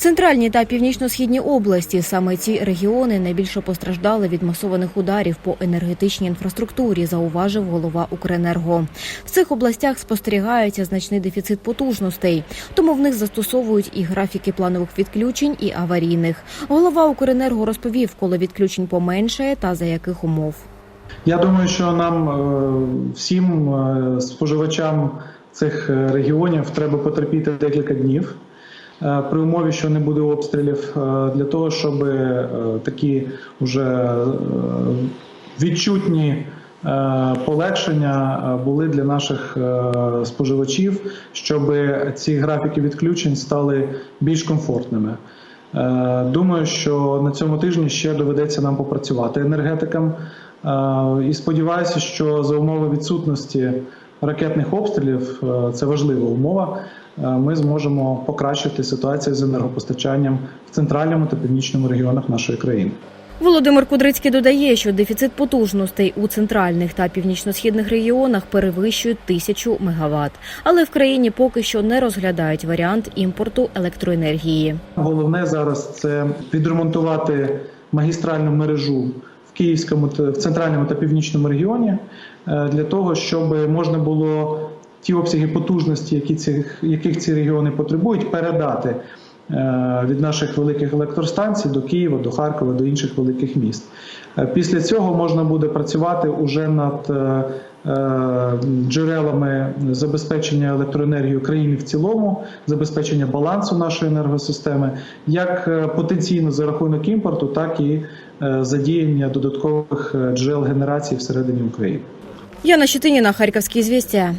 Центральні та північно-східні області саме ці регіони найбільше постраждали від масованих ударів по енергетичній інфраструктурі, зауважив голова Укренерго. В цих областях спостерігається значний дефіцит потужностей, тому в них застосовують і графіки планових відключень, і аварійних. Голова Укренерго розповів, коли відключень поменшає та за яких умов. Я думаю, що нам е, всім е, споживачам цих е, регіонів треба потерпіти декілька днів при умові, що не буде обстрілів, е, для того, щоб е, такі вже е, відчутні е, полегшення е, були для наших е, споживачів, щоб ці графіки відключень стали більш комфортними. Е, Думаю, що на цьому тижні ще доведеться нам попрацювати енергетикам. Е, І сподіваюся, що за умови відсутності ракетних обстрілів е, це важлива умова. е, Ми зможемо покращити ситуацію з енергопостачанням в центральному та північному регіонах нашої країни. Володимир Кудрицький додає, що дефіцит потужностей у центральних та північно-східних регіонах перевищує тисячу мегаватт. Але в країні поки що не розглядають варіант імпорту електроенергії. Головне зараз це відремонтувати магістральну мережу Київському в центральному та північному регіоні е, для того, щоб можна було ті обсяги потужності, які цих яких ці регіони потребують, передати від наших великих електростанцій до Києва, до Харкова, до інших великих міст. Е, Після цього можна буде працювати уже над е, е, джерелами забезпечення електроенергії України в цілому, забезпечення балансу нашої енергосистеми, як е, потенційно за рахунок імпорту, так і е, задіяння додаткових е, джерел генерації всередині України. Яна Щетиніна, Харківські звістя.